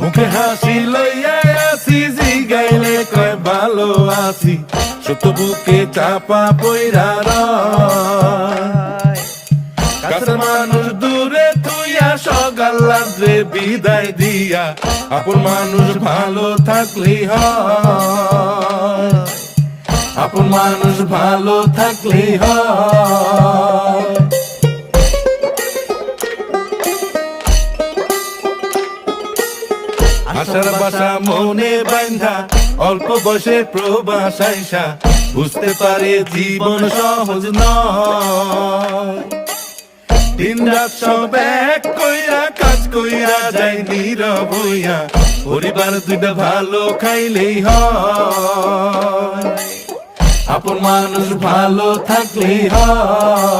মুখে হাসি লইয়া আসি জি গাইলে কয়, ভালো আছি। সত্য বুকে চাপা পইরা মানুষ দূরে তুইয়া সকাল রাত্রে বিদায় দিয়া, আপন মানুষ ভালো থাকলি হয়। আপন মানুষ ভালো থাকলি হয়। আশার বাসা মনে বান্ধা অল্প বয়সে প্রবাস আইসা, বুঝতে পারে জীবন সহজ দিন রাত সব এক কইরা, কাজ কইরা যায় নীরব হইয়া, পরিবার দুইটা ভালো খাইলেই হয়। আপন মানুষ ভালো থাকলেই হয়।